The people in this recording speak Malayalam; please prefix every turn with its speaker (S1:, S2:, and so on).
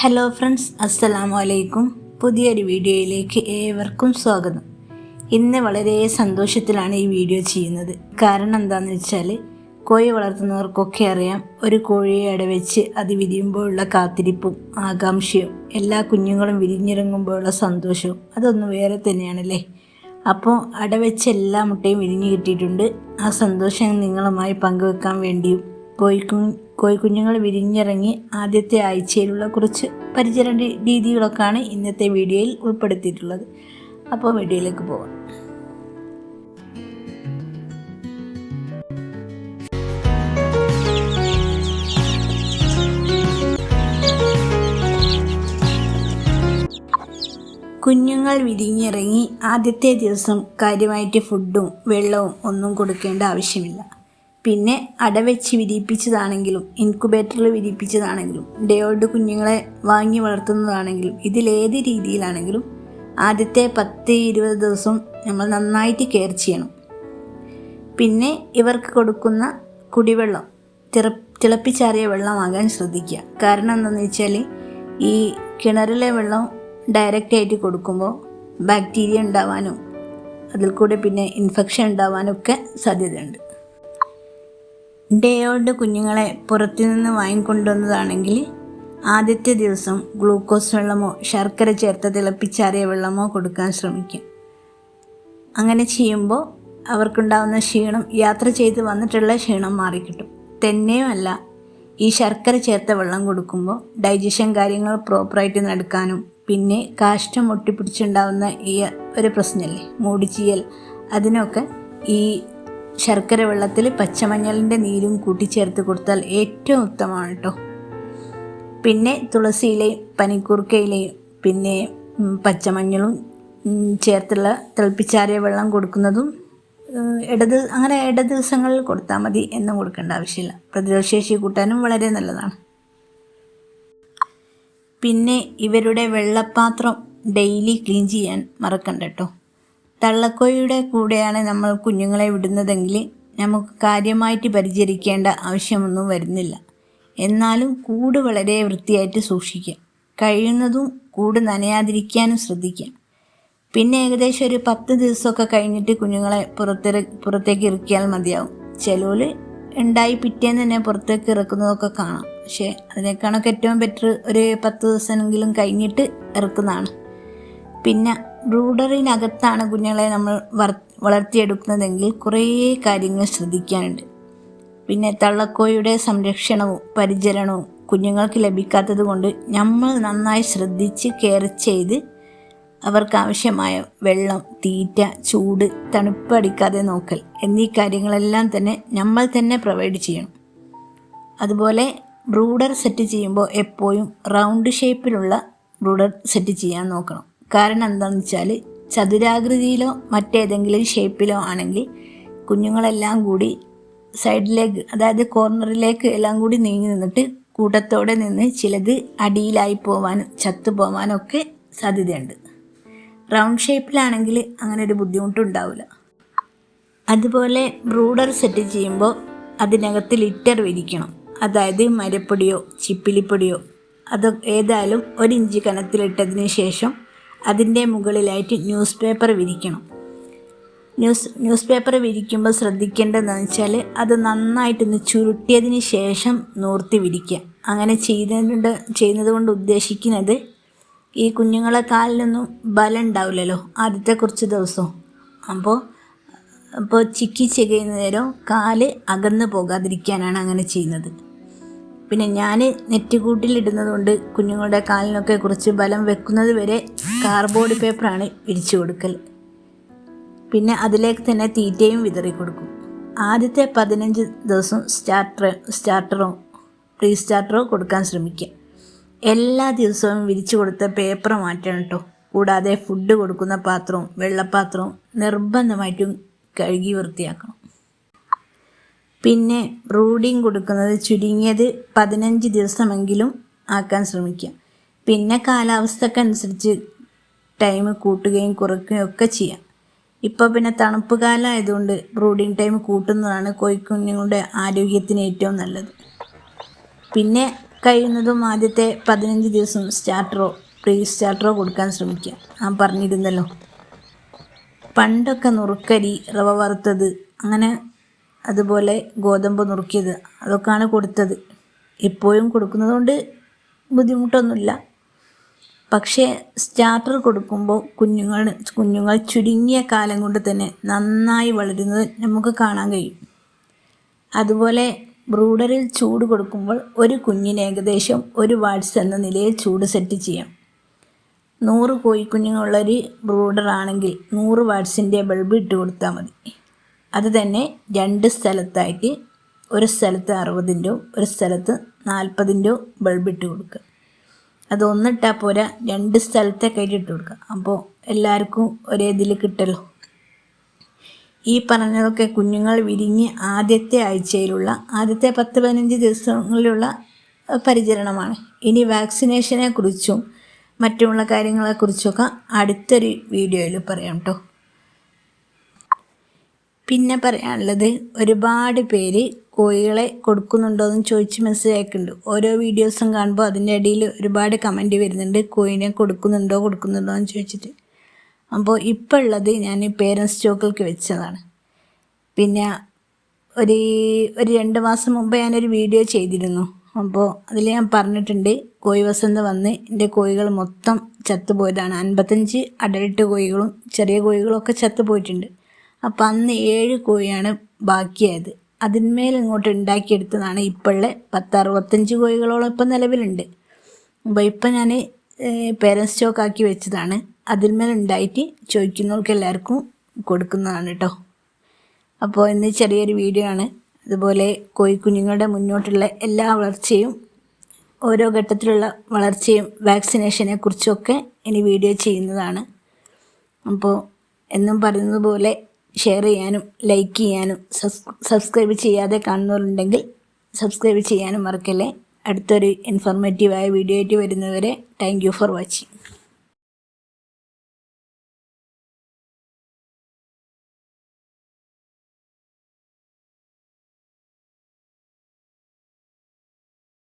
S1: ഹലോ ഫ്രണ്ട്സ് അസ്സലാമു അലൈക്കും പുതിയൊരു വീഡിയോയിലേക്ക് ഏവർക്കും സ്വാഗതം. ഇന്ന് വളരെ സന്തോഷത്തിലാണ് ഈ വീഡിയോ ചെയ്യുന്നത്. കാരണം എന്താണെന്ന് വെച്ചാൽ കോഴി വളർത്തുന്നവർക്കൊക്കെ അറിയാം ഒരു കോഴിയെ അടവെച്ച് അത് വിരിയുമ്പോഴുള്ള കാത്തിരിപ്പും ആകാംക്ഷയും എല്ലാ കുഞ്ഞുങ്ങളും വിരിഞ്ഞിറങ്ങുമ്പോഴുള്ള സന്തോഷവും അതൊന്നും വേറെ തന്നെയാണല്ലേ? അപ്പോൾ അടവെച്ച് എല്ലാ മുട്ടയും വിരിഞ്ഞു കിട്ടിയിട്ടുണ്ട്. ആ സന്തോഷം നിങ്ങളുമായി പങ്കുവെക്കാൻ വേണ്ടിയും കോഴിക്കു കോഴിക്കുഞ്ഞുങ്ങൾ വിരിഞ്ഞിറങ്ങി ആദ്യത്തെ ആഴ്ചയിലുള്ള കുറച്ച് പരിചരണ രീതികളൊക്കെയാണ് ഇന്നത്തെ വീഡിയോയിൽ ഉൾപ്പെടുത്തിയിട്ടുള്ളത്. അപ്പോൾ വീഡിയോയിലേക്ക് പോകാം കുഞ്ഞുങ്ങൾ വിരിഞ്ഞിറങ്ങി ആദ്യത്തെ ദിവസം കാര്യമായിട്ട് ഫുഡും വെള്ളവും ഒന്നും കൊടുക്കേണ്ട ആവശ്യമില്ല. പിന്നെ അടവെച്ച് വിരിയിപ്പിച്ചതാണെങ്കിലും ഇൻക്യുബേറ്ററിൽ വിരിയിപ്പിച്ചതാണെങ്കിലും ഡേയോൾഡ് കുഞ്ഞുങ്ങളെ വാങ്ങി വളർത്തുന്നതാണെങ്കിലും ഇതിലേത് രീതിയിലാണെങ്കിലും ആദ്യത്തെ പത്ത് ഇരുപത് ദിവസം നമ്മൾ നന്നായിട്ട് കെയർ ചെയ്യണം. പിന്നെ ഇവർക്ക് കൊടുക്കുന്ന കുടിവെള്ളം തിറ തിളപ്പിച്ചാറിയ വെള്ളമാകാൻ ശ്രദ്ധിക്കുക. കാരണം എന്താണെന്ന് വെച്ചാൽ ഈ കിണറിലെ വെള്ളം ഡയറക്റ്റ് ആയിട്ട് കൊടുക്കുമ്പോൾ ബാക്ടീരിയ ഉണ്ടാവാനും അതിൽ കൂടെ പിന്നെ ഇൻഫെക്ഷൻ ഉണ്ടാവാനും ഒക്കെ സാധ്യതയുണ്ട്. ഡേ ഓൾഡ് കുഞ്ഞുങ്ങളെ പുറത്തുനിന്ന് വാങ്ങിക്കൊണ്ടുവന്നതാണെങ്കിൽ ആദ്യത്തെ ദിവസം ഗ്ലൂക്കോസ് വെള്ളമോ ശർക്കര ചേർത്ത് തിളപ്പിച്ചാറിയ വെള്ളമോ കൊടുക്കാൻ ശ്രമിക്കും. അങ്ങനെ ചെയ്യുമ്പോൾ അവർക്കുണ്ടാകുന്ന ക്ഷീണം യാത്ര ചെയ്ത് വന്നിട്ടുള്ള ക്ഷീണം മാറിക്കിട്ടും. തന്നെയുമല്ല ഈ ശർക്കര ചേർത്ത വെള്ളം കൊടുക്കുമ്പോൾ ഡൈജഷൻ കാര്യങ്ങൾ പ്രോപ്പറായിട്ട് നടക്കാനും പിന്നെ കാഷ്ടം ഒട്ടിപ്പിടിച്ചുണ്ടാവുന്ന ഈ ഒരു പ്രശ്നമല്ലേ മൂടിച്ചിയൽ അതിനൊക്കെ ഈ ശർക്കര വെള്ളത്തിൽ പച്ചമഞ്ഞളിന്റെ നീരും കൂട്ടിച്ചേർത്ത് കൊടുത്താൽ ഏറ്റവും ഉത്തമമാണ് കേട്ടോ. പിന്നെ തുളസിയിലയും പനിക്കൂർക്കയിലയും പിന്നെ പച്ചമഞ്ഞളും ചേർത്തുള്ള തിളപ്പിച്ചാറിയ വെള്ളം കൊടുക്കുന്നതും ഇടത് അങ്ങനെ ഇട ദിവസങ്ങളിൽ കൊടുത്താൽ മതി എന്നും കൊടുക്കേണ്ട ആവശ്യമില്ല. പ്രതിരോധശേഷി കൂട്ടാനും വളരെ നല്ലതാണ്. പിന്നെ ഇവരുടെ വെള്ളപ്പാത്രം ഡെയിലി ക്ലീൻ ചെയ്യാൻ മറക്കണ്ട കേട്ടോ. തള്ളക്കോഴിയുടെ കൂടെയാണ് നമ്മൾ കുഞ്ഞുങ്ങളെ വിടുന്നതെങ്കിൽ നമുക്ക് കാര്യമായിട്ട് പരിചരിക്കേണ്ട ആവശ്യമൊന്നും വരുന്നില്ല. എന്നാലും കൂട് വളരെ വൃത്തിയായിട്ട് സൂക്ഷിക്കാം. കഴിയുന്നതും കൂട് നനയാതിരിക്കാനും ശ്രദ്ധിക്കാം. പിന്നെ ഏകദേശം ഒരു പത്ത് ദിവസമൊക്കെ കഴിഞ്ഞിട്ട് കുഞ്ഞുങ്ങളെ പുറത്തിറ പുറത്തേക്ക് ഇറക്കിയാൽ മതിയാവും. ചിലവിൽ ഉണ്ടായി പിറ്റേന്ന് തന്നെ പുറത്തേക്ക് ഇറക്കുന്നതൊക്കെ കാണാം. പക്ഷേ അതിനേക്കാളൊക്കെ ഏറ്റവും ബെറ്റർ ഒരു പത്ത് ദിവസമെങ്കിലും കഴിഞ്ഞിട്ട് ഇറക്കുന്നതാണ്. പിന്നെ ബ്രൂഡറിനകത്താണ് കുഞ്ഞുങ്ങളെ നമ്മൾ വളർത്തിയെടുക്കുന്നതെങ്കിൽ കുറേ കാര്യങ്ങൾ ശ്രദ്ധിക്കാനുണ്ട്. പിന്നെ തള്ളക്കോയുടെ സംരക്ഷണവും പരിചരണവും കുഞ്ഞുങ്ങൾക്ക് ലഭിക്കാത്തത് കൊണ്ട് നമ്മൾ നന്നായി ശ്രദ്ധിച്ച് കെയർ ചെയ്ത് അവർക്ക് ആവശ്യമായ വെള്ളം തീറ്റ ചൂട് തണുപ്പടിക്കാതെ നോക്കൽ എന്നീ കാര്യങ്ങളെല്ലാം തന്നെ നമ്മൾ തന്നെ പ്രൊവൈഡ് ചെയ്യണം. അതുപോലെ ബ്രൂഡർ സെറ്റ് ചെയ്യുമ്പോൾ എപ്പോഴും റൗണ്ട് ഷേപ്പിലുള്ള ബ്രൂഡർ സെറ്റ് ചെയ്യാൻ നോക്കണം. കാരണം എന്താണെന്ന് വെച്ചാൽ ചതുരാകൃതിയിലോ മറ്റേതെങ്കിലും ഷേപ്പിലോ ആണെങ്കിൽ കുഞ്ഞുങ്ങളെല്ലാം കൂടി സൈഡിലേക്ക് അതായത് കോർണറിലേക്ക് എല്ലാം കൂടി നീങ്ങി നിന്നിട്ട് കൂട്ടത്തോടെ നിന്ന് ചിലത് അടിയിലായി പോവാനും ചത്തു പോവാനും ഒക്കെ സാധ്യതയുണ്ട്. റൗണ്ട് ഷേപ്പിലാണെങ്കിൽ അങ്ങനെ ഒരു ബുദ്ധിമുട്ടുണ്ടാവില്ല അതുപോലെ ബ്രൂഡർ സെറ്റ് ചെയ്യുമ്പോൾ അതിനകത്ത് ലിറ്റർ വിരിക്കണം. അതായത് മരപ്പൊടിയോ ചിപ്പിലിപ്പൊടിയോ അത് ഏതായാലും ഒരു ഇഞ്ച് കനത്തിലിട്ടതിന് ശേഷം അതിന്റെ മുകളിലായിട്ട് ന്യൂസ് പേപ്പർ വിരിക്കണം. ന്യൂസ് ന്യൂസ് പേപ്പർ വിരിക്കുമ്പോൾ ശ്രദ്ധിക്കേണ്ടതെന്ന് വെച്ചാൽ അത് നന്നായിട്ടൊന്ന് ചുരുട്ടിയതിന് ശേഷം നൂർത്തി വിരിക്കുക. അങ്ങനെ ചെയ്തുകൊണ്ട് ചെയ്യുന്നത് കൊണ്ട് ഉദ്ദേശിക്കുന്നത് ഈ കുഞ്ഞുങ്ങളെ കാലിലൊന്നും ബലം ഉണ്ടാവില്ലല്ലോ ആദ്യത്തെ കുറച്ച് ദിവസവും അപ്പോൾ അപ്പോൾ ചിക്കി ചെകയുന്ന നേരം കാൽ അകന്ന് പോകാതിരിക്കാനാണ് അങ്ങനെ ചെയ്യുന്നത്. പിന്നെ ഞാൻ നെറ്റ് കൂട്ടിലിടുന്നത് കൊണ്ട് കുഞ്ഞുങ്ങളുടെ കാലിനൊക്കെ കുറച്ച് ബലം വെക്കുന്നത് വരെ കാർബോർഡ് പേപ്പറാണ് വിരിച്ചു കൊടുക്കൽ. പിന്നെ അതിലേക്ക് തന്നെ തീറ്റയും വിതറി കൊടുക്കും. ആദ്യത്തെ പതിനഞ്ച് ദിവസം സ്റ്റാർട്ടർ സ്റ്റാർട്ടറോ പ്രീ സ്റ്റാർട്ടറോ കൊടുക്കാൻ ശ്രമിക്കുക. എല്ലാ ദിവസവും വിരിച്ചു കൊടുത്ത പേപ്പർ മാറ്റണം കേട്ടോ കൂടാതെ ഫുഡ് കൊടുക്കുന്ന പാത്രവും വെള്ളപ്പാത്രവും നിർബന്ധമായിട്ടും കഴുകി വൃത്തിയാക്കണം. പിന്നെ ബ്രൂഡിങ് കൊടുക്കുന്നത് ചുരുങ്ങിയത് പതിനഞ്ച് ദിവസമെങ്കിലും ആക്കാൻ ശ്രമിക്കുക. പിന്നെ കാലാവസ്ഥക്കനുസരിച്ച് ടൈം കൂട്ടുകയും കുറയ്ക്കുകയും ഒക്കെ ചെയ്യാം. ഇപ്പോൾ പിന്നെ തണുപ്പ് കാലമായതുകൊണ്ട് ബ്രൂഡിങ് ടൈം കൂട്ടുന്നതാണ് കോഴിക്കുഞ്ഞുങ്ങളുടെ ആരോഗ്യത്തിന് ഏറ്റവും നല്ലത്. പിന്നെ കഴിയുന്നതും ആദ്യത്തെ പതിനഞ്ച് ദിവസം സ്റ്റാർട്ടറോ പ്രീ സ്റ്റാർട്ടറോ കൊടുക്കാൻ ശ്രമിക്കുക. ഞാൻ പറഞ്ഞിരുന്നല്ലോ. പണ്ടൊക്കെ നുറുക്കരി റവ വറുത്തത് അങ്ങനെ അതുപോലെ ഗോതമ്പ് നുറുക്കിയത് അതൊക്കെയാണ് കൊടുത്തത്. എപ്പോഴും കൊടുക്കുന്നതുകൊണ്ട് ബുദ്ധിമുട്ടൊന്നുമില്ല. പക്ഷേ സ്റ്റാർട്ടർ കൊടുക്കുമ്പോൾ കുഞ്ഞുങ്ങൾ കുഞ്ഞുങ്ങൾ ചുരുങ്ങിയ കാലം കൊണ്ട് തന്നെ നന്നായി വളരുന്നത് നമുക്ക് കാണാൻ കഴിയും. അതുപോലെ ബ്രൂഡറിൽ ചൂട് കൊടുക്കുമ്പോൾ ഒരു കുഞ്ഞിന് ഏകദേശം ഒരു വാട്സ് എന്ന നിലയിൽ ചൂട് സെറ്റ് ചെയ്യാം. നൂറ് കോഴിക്കുഞ്ഞുങ്ങളുള്ളൊരു ബ്രൂഡറാണെങ്കിൽ നൂറ് വാട്സിന്റെ ബൾബ് ഇട്ട് കൊടുത്താൽ മതി. അത് തന്നെ രണ്ട് സ്ഥലത്തായിട്ട് ഒരു സ്ഥലത്ത് അറുപതിന്റെയോ ഒരു സ്ഥലത്ത് നാൽപ്പതിന്റെയോ ബൾബ് ഇട്ട് കൊടുക്കുക. അത് ഒന്നിട്ടാൽ പോരാ രണ്ട് സ്ഥലത്തെ ആയിട്ട് ഇട്ട് കൊടുക്കുക. അപ്പോൾ എല്ലാവർക്കും ഒരേ ഇതിൽ കിട്ടല്ലോ. ഈ പറഞ്ഞതൊക്കെ കുഞ്ഞുങ്ങൾ വിരിഞ്ഞ് ആദ്യത്തെ ആഴ്ചയിലുള്ള ആദ്യത്തെ പത്ത് പതിനഞ്ച് ദിവസങ്ങളിലുള്ള പരിചരണമാണ്. ഇനി വാക്സിനേഷനെ കുറിച്ചും മറ്റുമുള്ള കാര്യങ്ങളെക്കുറിച്ചൊക്കെ അടുത്തൊരു വീഡിയോയിൽ പറയാം കേട്ടോ പിന്നെ പറയാനുള്ളത് ഒരുപാട് പേര് കോഴികളെ കൊടുക്കുന്നുണ്ടോ എന്ന് ചോദിച്ച് മെസ്സേജ് അയക്കുന്നുണ്ട് ഓരോ വീഡിയോസും കാണുമ്പോൾ അതിന്റെ ഇടയിൽ ഒരുപാട് കമന്റ് വരുന്നുണ്ട്. കോഴിനെ കൊടുക്കുന്നുണ്ടോ കൊടുക്കുന്നുണ്ടോ എന്ന് ചോദിച്ചിട്ട്. അപ്പോൾ ഇപ്പോൾ ഉള്ളത് ഞാൻ പേരൻസ് സ്റ്റോക്കിലേക്ക് വെച്ചതാണ്. പിന്നെ ഒരു ഒരു രണ്ട് മാസം മുമ്പ് ഞാനൊരു വീഡിയോ ചെയ്തിരുന്നു. അപ്പോൾ അതിൽ ഞാൻ പറഞ്ഞിട്ടുണ്ട് കോഴി വസന്ത വന്ന് എന്റെ കോഴികൾ മൊത്തം ചത്തുപോയതാണ്. അൻപത്തഞ്ച് അഡൽട്ട് കോഴികളും ചെറിയ കോഴികളും ഒക്കെ ചത്തുപോയിട്ടുണ്ട്. അപ്പം അന്ന് ഏഴ് കോഴിയാണ് ബാക്കിയായത്. അതിന്മേൽ ഇങ്ങോട്ട് ഉണ്ടാക്കിയെടുത്തതാണ് ഇപ്പോഴുള്ള പത്ത് അറുപത്തഞ്ച് കോഴികളോളം ഇപ്പം നിലവിലുണ്ട്. അപ്പോൾ ഇപ്പം ഞാൻ പേരൻസ് സ്റ്റോക്ക് ആക്കി വെച്ചതാണ്. അതിന്മേൽ ഉണ്ടായിട്ട് ചോദിക്കുന്നവർക്ക് എല്ലാവർക്കും കൊടുക്കുന്നതാണ് കേട്ടോ അപ്പോൾ ഇന്ന് ചെറിയൊരു വീഡിയോ ആണ്. അതുപോലെ കോഴിക്കുഞ്ഞുങ്ങളുടെ മുന്നോട്ടുള്ള എല്ലാ വളർച്ചയും ഓരോ ഘട്ടത്തിലുള്ള വളർച്ചയും വാക്സിനേഷനെ കുറിച്ചൊക്കെ ഇനി വീഡിയോ ചെയ്യുന്നതാണ്. അപ്പോൾ എന്നും പറയുന്നത് പോലെ ഷെയർ ചെയ്യാനും ലൈക്ക് ചെയ്യാനും സബ്സ്ക്രൈബ് ചെയ്യാതെ കാണുന്നവരുണ്ടെങ്കിൽ സബ്സ്ക്രൈബ് ചെയ്യാനും മറക്കല്ലേ. അടുത്തൊരു ഇൻഫോർമേറ്റീവായ വീഡിയോ ആയിട്ട് വരുന്നവരെ താങ്ക് ഫോർ വാച്ചിങ്